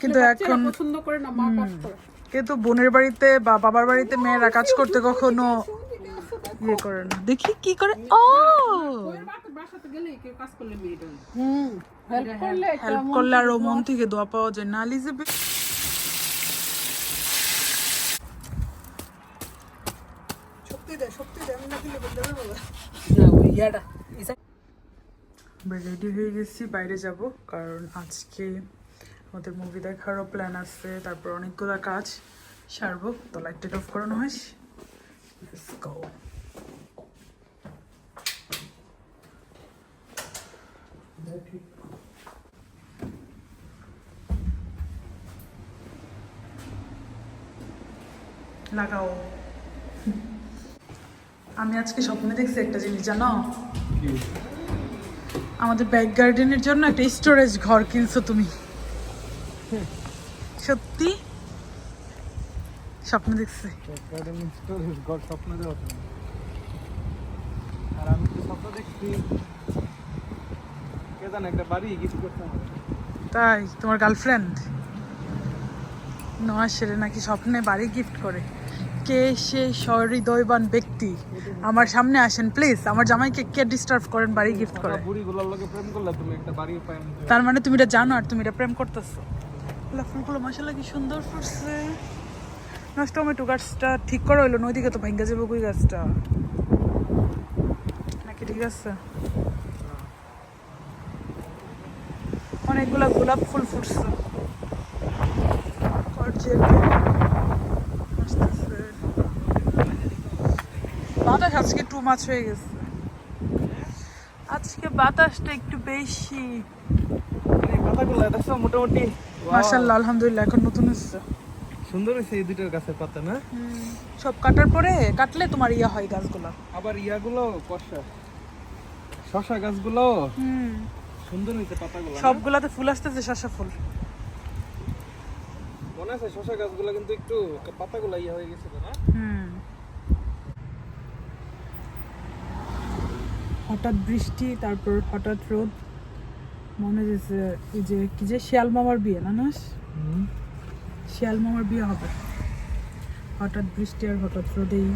কিন্তু এখন পছন্দ করে না মা কাজ করে। কিন্তু বোনের বাড়িতে বা বাবার বাড়িতে মেয়েরা কাজ করতে কখনো ইয়ে করে না। দেখি কি করে? ও! হেল্প করলে হেল্প মন থেকে দোয়া পাওয়া যায়। না লিজে রেডি হয়ে গেছি বাইরে যাব কারণ আজকে আমাদের মুভি দেখারও প্ল্যান আছে তারপর অনেকগুলো কাজ সারবো। তো লাইট অফ করানো হয়। Let's go. লাগাও। আমি আজকে স্বপ্নে দেখছি একটা জিনিস জানো? আমাদের ব্যাক গার্ডেনের জন্য একটা স্টোরেজ ঘর কিনছো তুমি। স্বপ্ন দেখছি। স্বপ্ন আর আমি তো স্বপ্ন দেখছি। কে জানে একটা বাড়ি কিছু করতে তাই তোমার গার্লফ্রেন্ড নয় নাকি স্বপ্নে বাড়ি গিফট করে। কে সে সহৃদয়বান ব্যক্তি? আমার সামনে আসেন প্লিজ আমার জামাইকে কে ডিস্টার্ব করেন বাড়ি গিফট করে? বুড়ি গুলোর প্রেম করলে তুমি একটা বাড়ি পাই তার মানে তুমি এটা জানো আর তুমি এটা প্রেম করতেছো। ফুলগুলো মশলা কি সুন্দর ফুটছে। নষ্ট টমেটো গাছটা ঠিক করা হইল নদীকে তো ভাঙ্গা যাবে কই গাছটা? নাকি ঠিক আছে? অনেকগুলা গোলাপ ফুল ফুটছে। বাতাস আজকে টু মাছ হয়ে গেছে। আজকে বাতাসটা একটু বেশি। মোটামুটি মাশাল্লাহ আলহামদুলিল্লাহ এখন নতুন হচ্ছে। সুন্দর হয়েছে এই দুইটার গাছের পাতা না? সব কাটার পরে কাটলে তোমার ইয়া হয় গাছগুলো। আবার ইয়াগুলো কষা। শশা গাছগুলো হুম। সুন্দর হয়েছে পাতাগুলো? সবগুলাতে ফুল আসতেছে শসা ফুল। মনে আছে শশা গাছগুলো কিন্তু একটু পাতাগুলো ইয়া হয়ে গেছিল না? হুম। হঠাৎ বৃষ্টি তারপর হঠাৎ রোদ। মনে এই যে কি যে শিয়াল মামার বিয়ে না না শিয়াল মামার বিয়ে হবে। হঠাৎ বৃষ্টি আর হঠাৎ রোদেই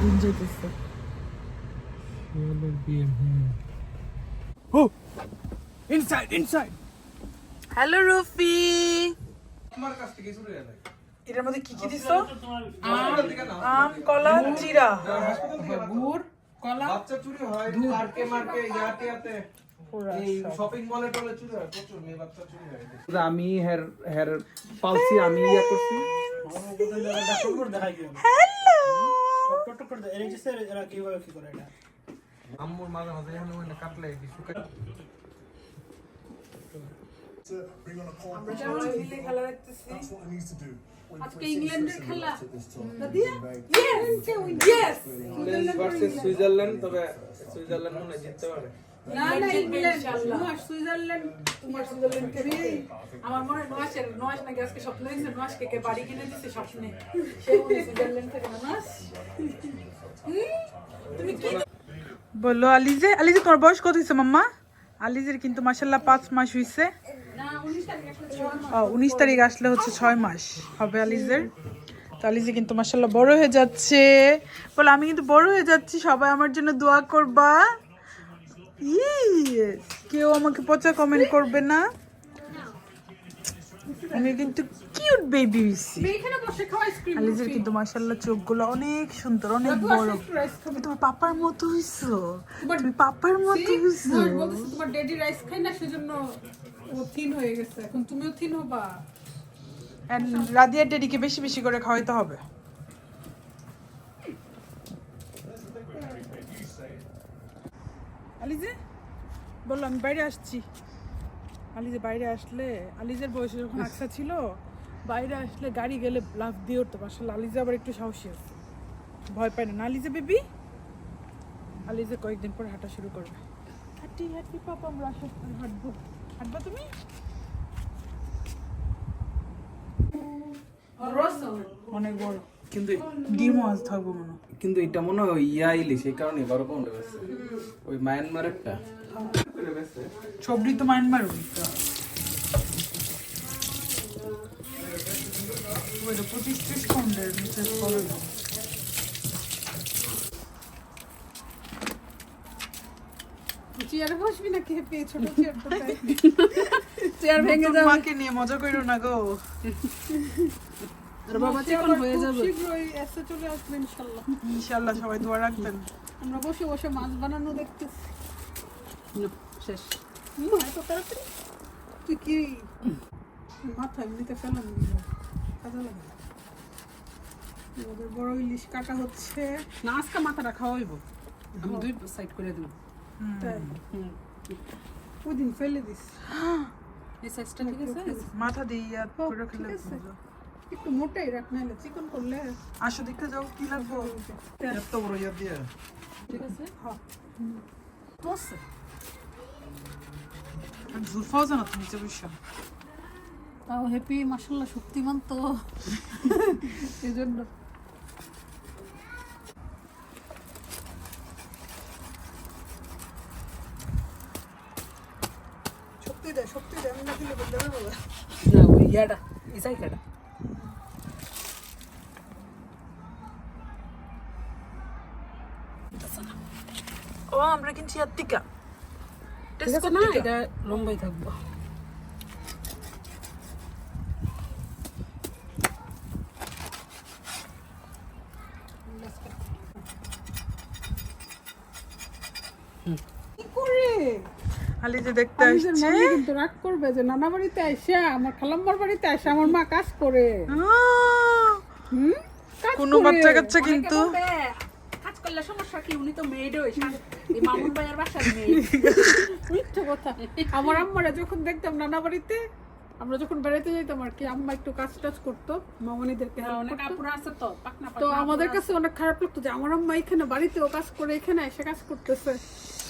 দিন যেতেছে ইনসাইড ইনসাইড হ্যালো রুফি। তোমার কাছ থেকে শুরু হয়ে এটার মধ্যে কি কি দিছো? আম কলা জিরা। গুড় কলা। বাচ্চা চুরি হয় মার্কে ইয়াতে ইয়াতে। আমি হের হের পালসি আমি ইয়া করছি। আম্মুর মাঝে মাঝে এখানে ওখানে কাটলে কি শুকাই খেলা দেখতেছি আজকে ইংল্যান্ডের খেলা। সুইজারল্যান্ড তবে সুইজারল্যান্ড মনে হয় জিততে পারে। না না ইংল্যান্ড তোমার সুইজারল্যান্ড। তোমার সুইজারল্যান্ড কে আমার মনে নয়াসের নাকি আজকে স্বপ্ন দেখছে নয়াসকে কে বাড়ি কিনে দিচ্ছে স্বপ্নে। সে সুইজারল্যান্ড থেকে নয়াস? তুমি কি বলল আলিজে আলিজে তোমার বয়স কত হয়েছে মাম্মা? আলিজের কিন্তু মাসাল্লাহ পাঁচ মাস হয়েছে উনিশ তারিখ আসলে হচ্ছে ছয় মাস হবে আলিজের। তো আলিজে কিন্তু মাসাল্লাহ বড় হয়ে যাচ্ছে। বলে আমি কিন্তু বড় হয়ে যাচ্ছি সবাই আমার জন্য দোয়া করবা। কেউ আমাকে পচা কমেন্ট করবে না। আমি কিন্তু কিউট বেবি আলিজের কিন্তু চোখগুলো অনেক সুন্দর অনেক বড়। তুমি তোমার পাপার মতো হইছো তুমি পাপার মতো হইছো বলতেছে তোমার ড্যাডি রাইস খাই না সেজন্য ও থিন হয়ে গেছে। এখন তুমিও থিন হবা। রাদিয়ার ডেডিকে বেশি বেশি করে খাওয়াইতে হবে। আলিজে বলল আমি বাইরে আসছি। আলিজে বাইরে আসলে? আলিজের বয়সে যখন আকসা ছিল বাইরে আসলে গাড়ি গেলে লাফ দিয়ে উঠতে আসলে আলিজে আবার একটু সাহসী আছে। ভয় পায় না। না আলিজে বেবি? আলিজে কয়েকদিন পর হাঁটা শুরু করবে। হাঁটি হাঁটি পাপা আমরা আসার হাঁটবো। হাঁটবা তুমি? অনেক বড়। কিন্তু আজ থাকব মনে কিন্তু এটা মনে হয় ইয়া ইলি সেই কারণে বারো পাউন্ডে বেছে ওই মায়ানমারেরটা তো মায়ানমার ওই। পঁচিশ ত্রিশ পাউন্ডের নিচে পড়ে না। চেয়ারে বসবি না কে ছোট চেয়ার চেয়ার ভেঙে যাবে। মাকে নিয়ে মজা করো না গো। আর বাবা চিকন হয়ে যাবে। শীঘ্রই এসে চলে আসবে ইনশাল্লাহ। ইনশাল্লাহ সবাই দোয়া রাখবেন। আমরা বসে বসে মাছ বানানো দেখতেছি। শেষ। মা, এত তাড়াতাড়ি? তুই কি মাথা এমনিতে ফেলাম কাজে লাগে আমাদের বড় ইলিশ কাটা হচ্ছে। না আজকে মাথাটা খাওয়াইব। আমি দুই সাইড করে দেবো। তাই? হুম। ওই দিন ফেলে দিস। এই সাইজটা ঠিক আছে? মাথা দিয়ে করে খেলে। একটু মোটাই রাখ নাহলে চিকন করলে আসো দেখতে যাও কি লাগবো। এত বড় ইয়ার দিয়ে। ঠিক আছে? হ্যাঁ। বসে আমি জুলফাও জানো তুমি যে বুঝছ তাও হ্যাপি মাসাল্লাহ শক্তিমান তো। এই জন্য শক্তি দেয় শক্তি দেয় আমি না খেলে বলতে পারব না। না ওই ইয়াটা এই জায়গাটা ও আমরা কিনছি আর টিকা ঠিক আছে না এটা লম্বাই থাকব। খালি যে দেখতে আসছে। কিন্তু রাগ করবে যে নানা বাড়িতে আইসা আমার খালাম্মার বাড়িতে আইসা আমার মা কাজ করে। হুম? কোনো বাচ্চা কাচ্চা কিন্তু। করলে সমস্যা কি? উনি তো মেয়েড ওই মামুন ভাইয়ের বাসার মেয়ে মিথ্যে কথা। আমার আম্মারা যখন দেখতাম নানা বাড়িতে আমরা যখন বেড়াইতে যাইতাম আর কি আম্মা একটু কাজ টাজ করতো মামনিদেরকে তো আমাদের কাছে অনেক খারাপ লাগতো যে আমার আম্মা এখানে বাড়িতেও কাজ করে এখানে এসে কাজ করতেছে।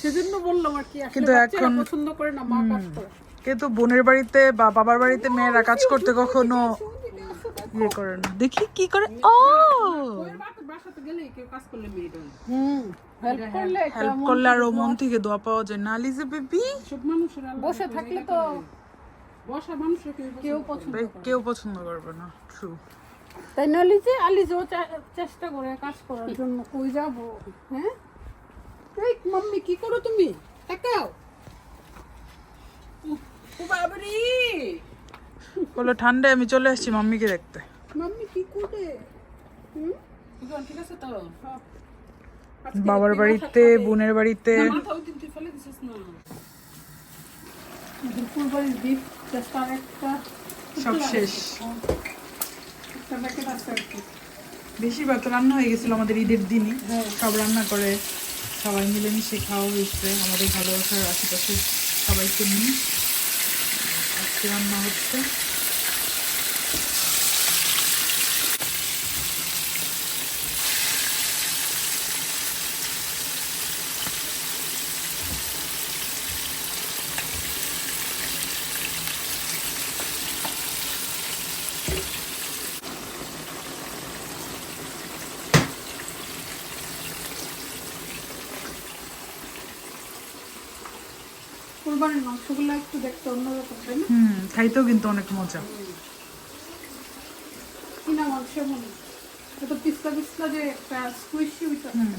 সেজন্য বললাম আর কি কিন্তু এখন- পছন্দ করে না মা কাজ করে। কিন্তু বোনের বাড়িতে বা বাবার বাড়িতে মেয়েরা কাজ করতে কখনো ইয়ে করে না। দেখি কি করে। ও! হেল্প করলে হেল্প করলে আরও মন থেকে দোয়া পাওয়া যায়। না লিজে বেবি মানুষের বসে থাকলে তো বসা কেউ পছন্দ কেউ পছন্দ করবে না। ট্রু তাই নালি যে আলি যে চেষ্টা করে কাজ করার জন্য। কই যাব? হ্যাঁ? এই মাম্মি কি করো তুমি? তাকাও। ও বাবারে! বলো ঠান্ডায় আমি চলে আসছি মাম্মিকে দেখতে। মাম্মি কি করে? ঠিক আছে তো? বাবার বাড়িতে বোনের বাড়িতে। সব শেষ। বেশিরভাগ তো রান্না হয়ে গেছিল আমাদের ঈদের দিনই। সব রান্না করে সবাই মিলেমিশে খাওয়া হয়েছে। আমাদের ভালোবাসার আশেপাশে সবাইকে নিয়ে। আজকে রান্না কুরবানির মাংসগুলো একটু দেখতে অন্যরকম তাই না? হুম খাইতেও কিন্তু অনেক মজা। কিনা মাংস মনে এটা পিস্তা পিস্তা যে একটা স্কুইশি ওইটা। হুম।